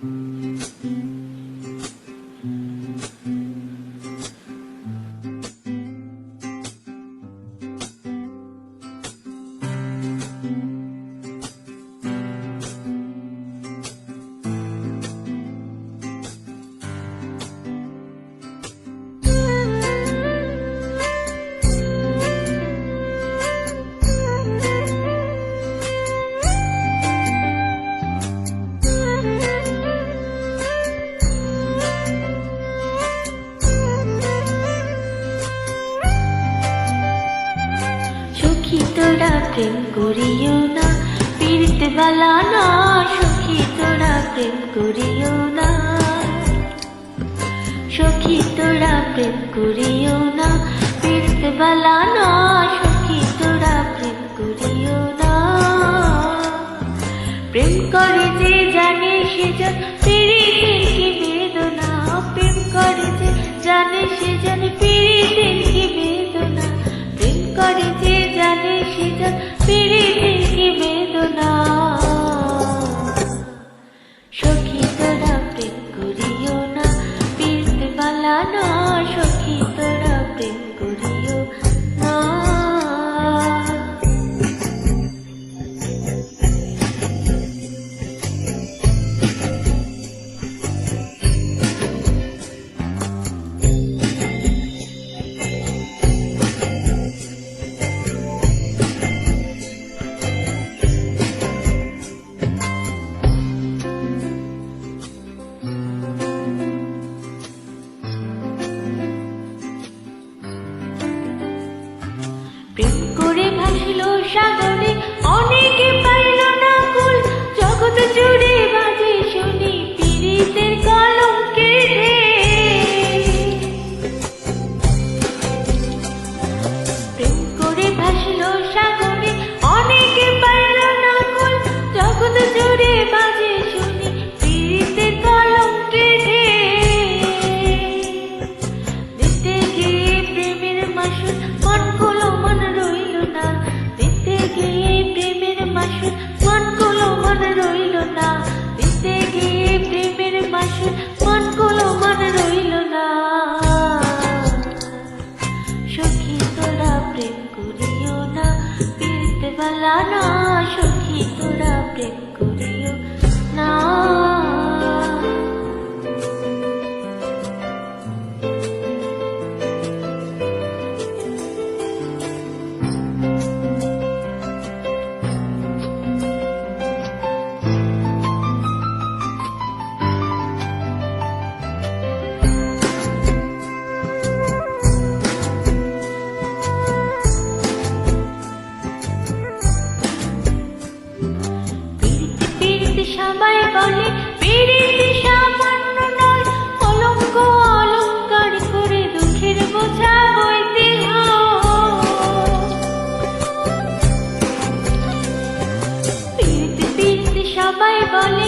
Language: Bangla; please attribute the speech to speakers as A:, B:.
A: Mm-hmm. তোরা প্রেম করিও না, পীড়িত বালা না সখী তোরা প্রেম করিও না। সখী তোরা প্রেম করিও না, পীড়িত বালা না সাগরে অনেকে থাকলা না সুখী তোরা প্রেম চলে পেরেছি সামান্য নয় কলঙ্ক অলঙ্কার করে দুঃখের বোঝা বইতে পিড়িতে বলে